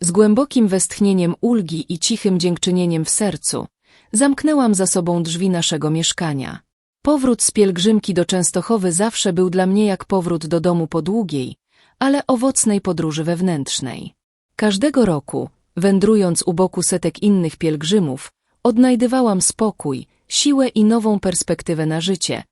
Z głębokim westchnieniem ulgi i cichym dziękczynieniem w sercu zamknęłam za sobą drzwi naszego mieszkania. Powrót z pielgrzymki do Częstochowy zawsze był dla mnie jak powrót do domu po długiej, ale owocnej podróży wewnętrznej. Każdego roku, wędrując u boku setek innych pielgrzymów, odnajdywałam spokój, siłę i nową perspektywę na życie,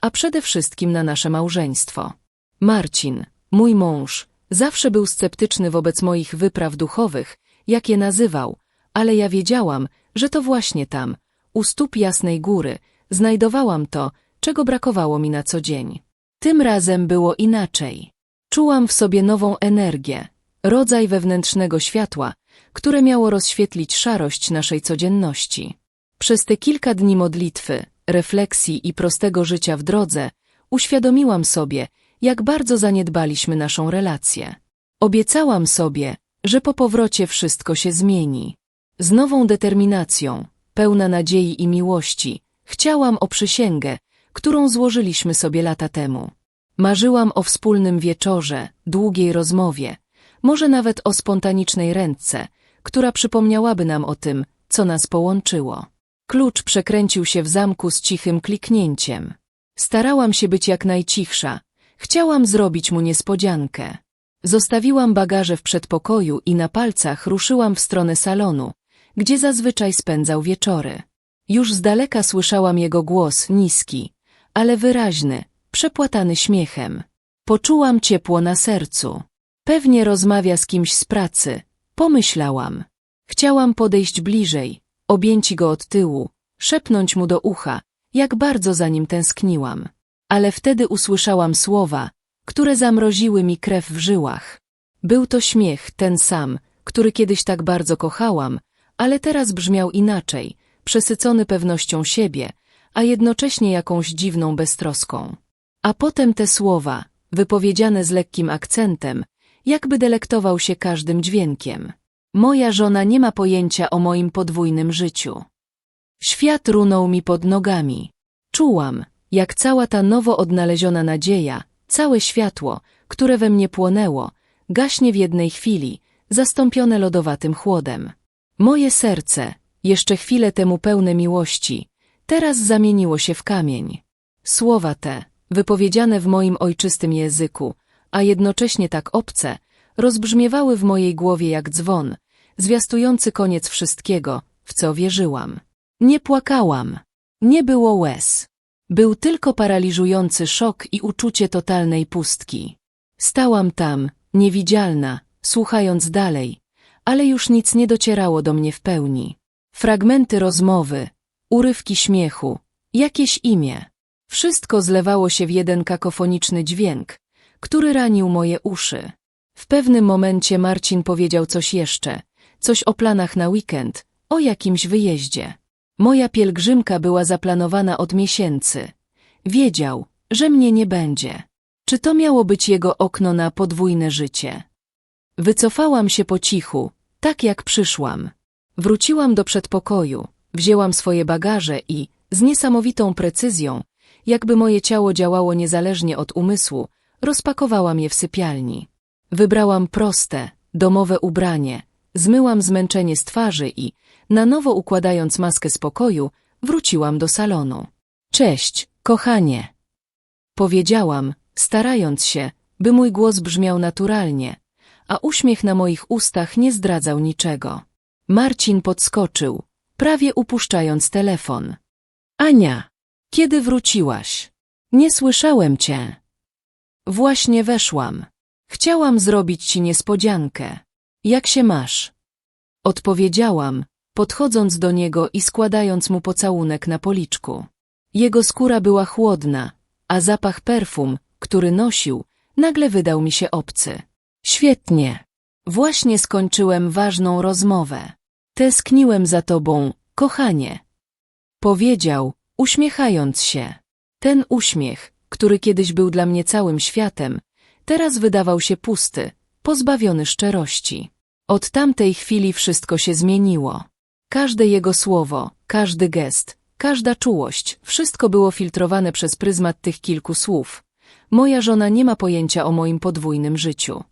a przede wszystkim na nasze małżeństwo. Marcin, mój mąż, zawsze był sceptyczny wobec moich wypraw duchowych, jak je nazywał, ale ja wiedziałam, że to właśnie tam, u stóp Jasnej Góry, znajdowałam to, czego brakowało mi na co dzień. Tym razem było inaczej. Czułam w sobie nową energię, rodzaj wewnętrznego światła, które miało rozświetlić szarość naszej codzienności. Przez te kilka dni modlitwy, refleksji i prostego życia w drodze uświadomiłam sobie, jak bardzo zaniedbaliśmy naszą relację. Obiecałam sobie, że po powrocie wszystko się zmieni. Z nową determinacją, pełna nadziei i miłości, chciałam o przysięgę, którą złożyliśmy sobie lata temu. Marzyłam o wspólnym wieczorze, długiej rozmowie, może nawet o spontanicznej ręce, która przypomniałaby nam o tym, co nas połączyło. Klucz przekręcił się w zamku z cichym kliknięciem. Starałam się być jak najcichsza. Chciałam zrobić mu niespodziankę. Zostawiłam bagaże w przedpokoju i na palcach ruszyłam w stronę salonu, gdzie zazwyczaj spędzał wieczory. Już z daleka słyszałam jego głos, niski, ale wyraźny, przepłatany śmiechem. Poczułam ciepło na sercu. Pewnie rozmawia z kimś z pracy, pomyślałam. Chciałam podejść bliżej, objęć go od tyłu, szepnąć mu do ucha, jak bardzo za nim tęskniłam. Ale wtedy usłyszałam słowa, które zamroziły mi krew w żyłach. Był to śmiech, ten sam, który kiedyś tak bardzo kochałam, ale teraz brzmiał inaczej, przesycony pewnością siebie, a jednocześnie jakąś dziwną beztroską. A potem te słowa, wypowiedziane z lekkim akcentem, jakby delektował się każdym dźwiękiem. Moja żona nie ma pojęcia o moim podwójnym życiu. Świat runął mi pod nogami. Czułam, jak cała ta nowo odnaleziona nadzieja, całe światło, które we mnie płonęło, gaśnie w jednej chwili, zastąpione lodowatym chłodem. Moje serce, jeszcze chwilę temu pełne miłości, teraz zamieniło się w kamień. Słowa te, wypowiedziane w moim ojczystym języku, a jednocześnie tak obce, rozbrzmiewały w mojej głowie jak dzwon, zwiastujący koniec wszystkiego, w co wierzyłam. Nie płakałam. Nie było łez. Był tylko paraliżujący szok i uczucie totalnej pustki. Stałam tam, niewidzialna, słuchając dalej, ale już nic nie docierało do mnie w pełni. Fragmenty rozmowy, urywki śmiechu, jakieś imię. Wszystko zlewało się w jeden kakofoniczny dźwięk, który ranił moje uszy. W pewnym momencie Marcin powiedział coś jeszcze, coś o planach na weekend, o jakimś wyjeździe. Moja pielgrzymka była zaplanowana od miesięcy. Wiedział, że mnie nie będzie. Czy to miało być jego okno na podwójne życie? Wycofałam się po cichu, tak jak przyszłam. Wróciłam do przedpokoju, wzięłam swoje bagaże i, z niesamowitą precyzją, jakby moje ciało działało niezależnie od umysłu, rozpakowałam je w sypialni. Wybrałam proste, domowe ubranie, zmyłam zmęczenie z twarzy i, na nowo układając maskę spokoju, wróciłam do salonu. Cześć, kochanie. Powiedziałam, starając się, by mój głos brzmiał naturalnie, a uśmiech na moich ustach nie zdradzał niczego. Marcin podskoczył, prawie upuszczając telefon. Ania, kiedy wróciłaś? Nie słyszałem cię. Właśnie weszłam. Chciałam zrobić ci niespodziankę. Jak się masz? Odpowiedziałam, podchodząc do niego i składając mu pocałunek na policzku. Jego skóra była chłodna, a zapach perfum, który nosił, nagle wydał mi się obcy. Świetnie. Właśnie skończyłem ważną rozmowę. Tęskniłem za tobą, kochanie. Powiedział, uśmiechając się. Ten uśmiech, który kiedyś był dla mnie całym światem, teraz wydawał się pusty, pozbawiony szczerości. Od tamtej chwili wszystko się zmieniło. Każde jego słowo, każdy gest, każda czułość, wszystko było filtrowane przez pryzmat tych kilku słów. Moja żona nie ma pojęcia o moim podwójnym życiu.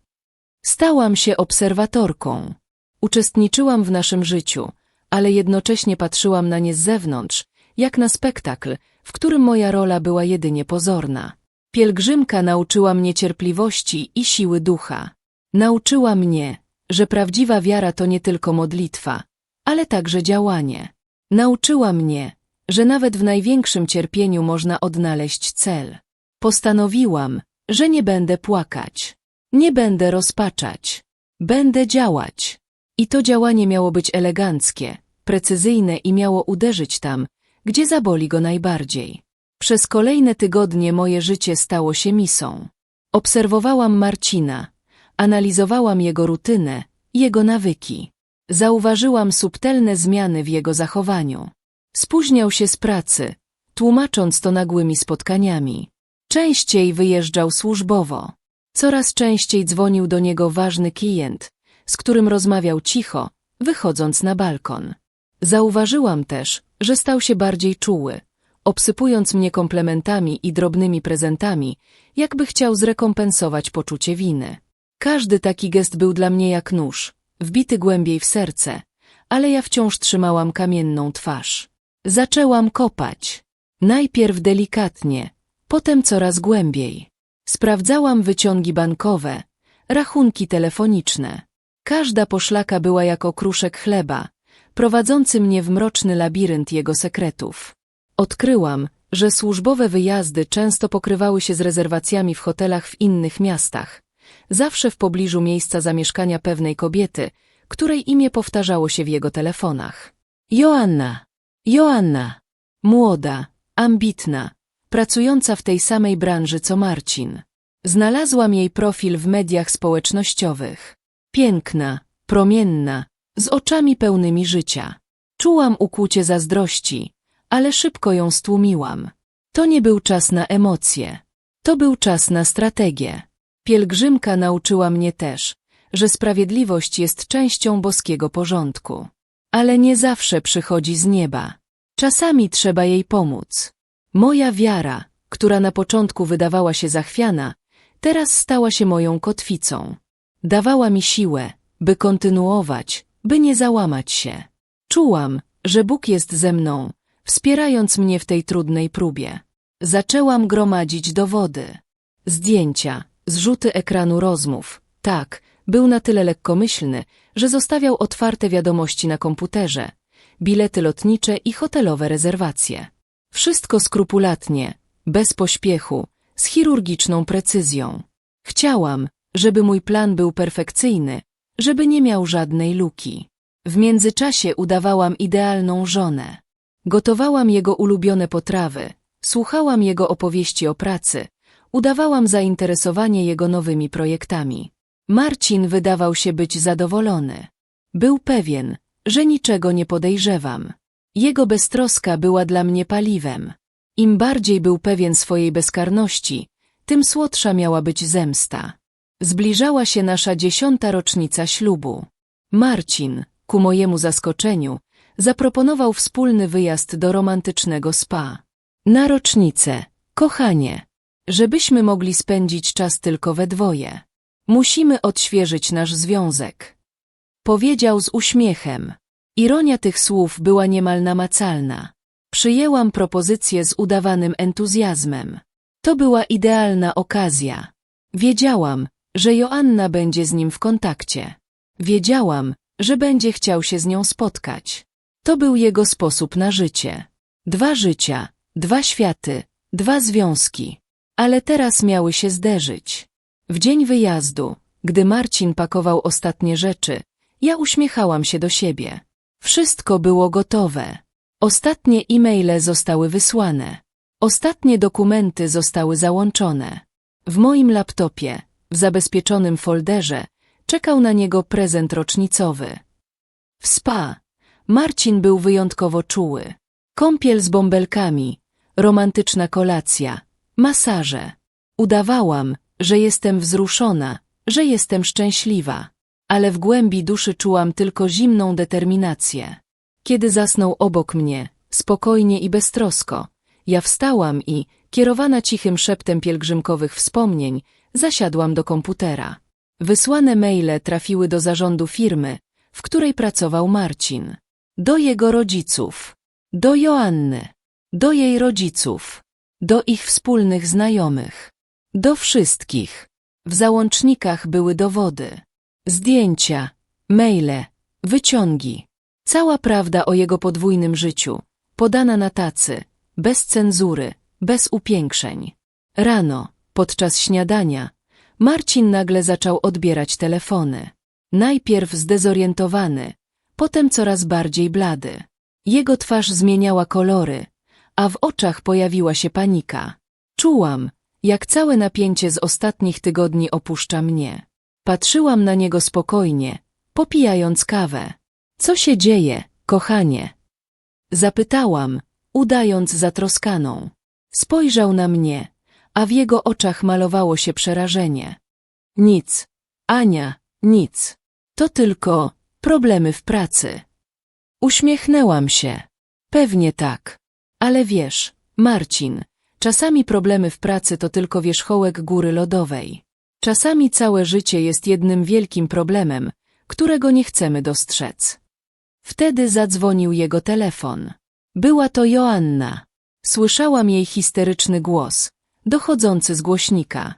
Stałam się obserwatorką. Uczestniczyłam w naszym życiu, ale jednocześnie patrzyłam na nie z zewnątrz, jak na spektakl, w którym moja rola była jedynie pozorna. Pielgrzymka nauczyła mnie cierpliwości i siły ducha. Nauczyła mnie, że prawdziwa wiara to nie tylko modlitwa, ale także działanie. Nauczyła mnie, że nawet w największym cierpieniu można odnaleźć cel. Postanowiłam, że nie będę płakać, nie będę rozpaczać, będę działać. I to działanie miało być eleganckie, precyzyjne i miało uderzyć tam, gdzie zaboli go najbardziej. Przez kolejne tygodnie moje życie stało się misą. Obserwowałam Marcina, analizowałam jego rutynę, jego nawyki. Zauważyłam subtelne zmiany w jego zachowaniu. Spóźniał się z pracy, tłumacząc to nagłymi spotkaniami. Częściej wyjeżdżał służbowo. Coraz częściej dzwonił do niego ważny klient, z którym rozmawiał cicho, wychodząc na balkon. Zauważyłam też, że stał się bardziej czuły, obsypując mnie komplementami i drobnymi prezentami, jakby chciał zrekompensować poczucie winy. Każdy taki gest był dla mnie jak nóż, wbity głębiej w serce, ale ja wciąż trzymałam kamienną twarz. Zaczęłam kopać. Najpierw delikatnie, potem coraz głębiej. Sprawdzałam wyciągi bankowe, rachunki telefoniczne. Każda poszlaka była jak okruszek chleba, prowadzący mnie w mroczny labirynt jego sekretów. Odkryłam, że służbowe wyjazdy często pokrywały się z rezerwacjami w hotelach w innych miastach, zawsze w pobliżu miejsca zamieszkania pewnej kobiety, której imię powtarzało się w jego telefonach. Joanna. Joanna. Młoda, ambitna, pracująca w tej samej branży co Marcin. Znalazłam jej profil w mediach społecznościowych. Piękna, promienna, z oczami pełnymi życia. Czułam ukłucie zazdrości, ale szybko ją stłumiłam. To nie był czas na emocje. To był czas na strategię. Pielgrzymka nauczyła mnie też, że sprawiedliwość jest częścią boskiego porządku. Ale nie zawsze przychodzi z nieba. Czasami trzeba jej pomóc. Moja wiara, która na początku wydawała się zachwiana, teraz stała się moją kotwicą. Dawała mi siłę, by kontynuować, by nie załamać się. Czułam, że Bóg jest ze mną, wspierając mnie w tej trudnej próbie. Zaczęłam gromadzić dowody. Zdjęcia, zrzuty ekranu rozmów. Tak, był na tyle lekkomyślny, że zostawiał otwarte wiadomości na komputerze, bilety lotnicze i hotelowe rezerwacje. Wszystko skrupulatnie, bez pośpiechu, z chirurgiczną precyzją. Chciałam, żeby mój plan był perfekcyjny, żeby nie miał żadnej luki. W międzyczasie udawałam idealną żonę. Gotowałam jego ulubione potrawy, słuchałam jego opowieści o pracy, udawałam zainteresowanie jego nowymi projektami. Marcin wydawał się być zadowolony. Był pewien, że niczego nie podejrzewam. Jego beztroska była dla mnie paliwem. Im bardziej był pewien swojej bezkarności, tym słodsza miała być zemsta. Zbliżała się nasza dziesiąta rocznica ślubu. Marcin, ku mojemu zaskoczeniu, zaproponował wspólny wyjazd do romantycznego spa. Na rocznicę, kochanie, żebyśmy mogli spędzić czas tylko we dwoje. Musimy odświeżyć nasz związek. Powiedział z uśmiechem. Ironia tych słów była niemal namacalna. Przyjęłam propozycję z udawanym entuzjazmem. To była idealna okazja. Wiedziałam, że Joanna będzie z nim w kontakcie. Wiedziałam, że będzie chciał się z nią spotkać. To był jego sposób na życie. Dwa życia, dwa światy, dwa związki. Ale teraz miały się zderzyć. W dzień wyjazdu, gdy Marcin pakował ostatnie rzeczy, ja uśmiechałam się do siebie. Wszystko było gotowe. Ostatnie e-maile zostały wysłane. Ostatnie dokumenty zostały załączone. W moim laptopie, w zabezpieczonym folderze, czekał na niego prezent rocznicowy. W spa Marcin był wyjątkowo czuły. Kąpiel z bąbelkami, romantyczna kolacja, masaże. Udawałam, że jestem wzruszona, że jestem szczęśliwa, ale w głębi duszy czułam tylko zimną determinację. Kiedy zasnął obok mnie, spokojnie i beztrosko, ja wstałam i, kierowana cichym szeptem pielgrzymkowych wspomnień, zasiadłam do komputera. Wysłane maile trafiły do zarządu firmy, w której pracował Marcin. Do jego rodziców. Do Joanny. Do jej rodziców. Do ich wspólnych znajomych. Do wszystkich. W załącznikach były dowody. Zdjęcia, maile, wyciągi. Cała prawda o jego podwójnym życiu, podana na tacy, bez cenzury, bez upiększeń. Rano, podczas śniadania, Marcin nagle zaczął odbierać telefony. Najpierw zdezorientowany, potem coraz bardziej blady. Jego twarz zmieniała kolory, a w oczach pojawiła się panika. Czułam, jak całe napięcie z ostatnich tygodni opuszcza mnie. Patrzyłam na niego spokojnie, popijając kawę. Co się dzieje, kochanie? Zapytałam, udając zatroskaną. Spojrzał na mnie, a w jego oczach malowało się przerażenie. Nic, Ania, nic. To tylko problemy w pracy. Uśmiechnęłam się. Pewnie tak. Ale wiesz, Marcin, czasami problemy w pracy to tylko wierzchołek góry lodowej. Czasami całe życie jest jednym wielkim problemem, którego nie chcemy dostrzec. Wtedy zadzwonił jego telefon. Była to Joanna. Słyszałam jej histeryczny głos, dochodzący z głośnika.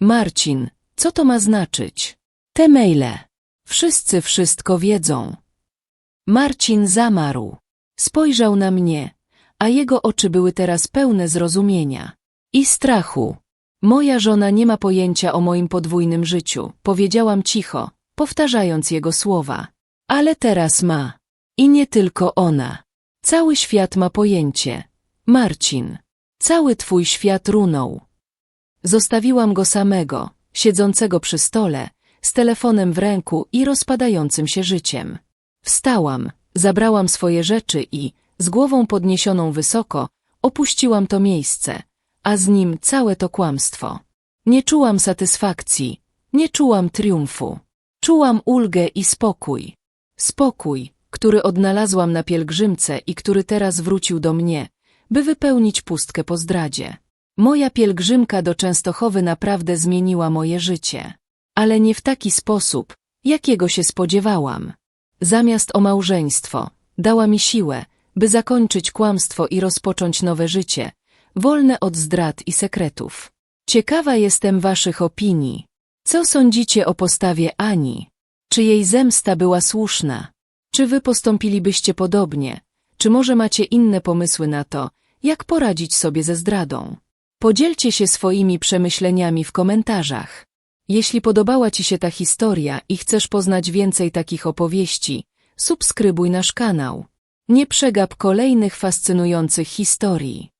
Marcin, co to ma znaczyć? Te maile. Wszyscy wszystko wiedzą. Marcin zamarł. Spojrzał na mnie, a jego oczy były teraz pełne zrozumienia i strachu. Moja żona nie ma pojęcia o moim podwójnym życiu, powiedziałam cicho, powtarzając jego słowa. Ale teraz ma. I nie tylko ona. Cały świat ma pojęcie. Marcin. Cały twój świat runął. Zostawiłam go samego, siedzącego przy stole, z telefonem w ręku i rozpadającym się życiem. Wstałam, zabrałam swoje rzeczy i, z głową podniesioną wysoko, opuściłam to miejsce, a z nim całe to kłamstwo. Nie czułam satysfakcji, nie czułam triumfu. Czułam ulgę i spokój. Spokój, który odnalazłam na pielgrzymce i który teraz wrócił do mnie, by wypełnić pustkę po zdradzie. Moja pielgrzymka do Częstochowy naprawdę zmieniła moje życie. Ale nie w taki sposób, jakiego się spodziewałam. Zamiast o małżeństwo, dała mi siłę, by zakończyć kłamstwo i rozpocząć nowe życie, wolne od zdrad i sekretów. Ciekawa jestem waszych opinii. Co sądzicie o postawie Ani? Czy jej zemsta była słuszna? Czy wy postąpilibyście podobnie? Czy może macie inne pomysły na to, jak poradzić sobie ze zdradą? Podzielcie się swoimi przemyśleniami w komentarzach. Jeśli podobała Ci się ta historia i chcesz poznać więcej takich opowieści, subskrybuj nasz kanał. Nie przegap kolejnych fascynujących historii.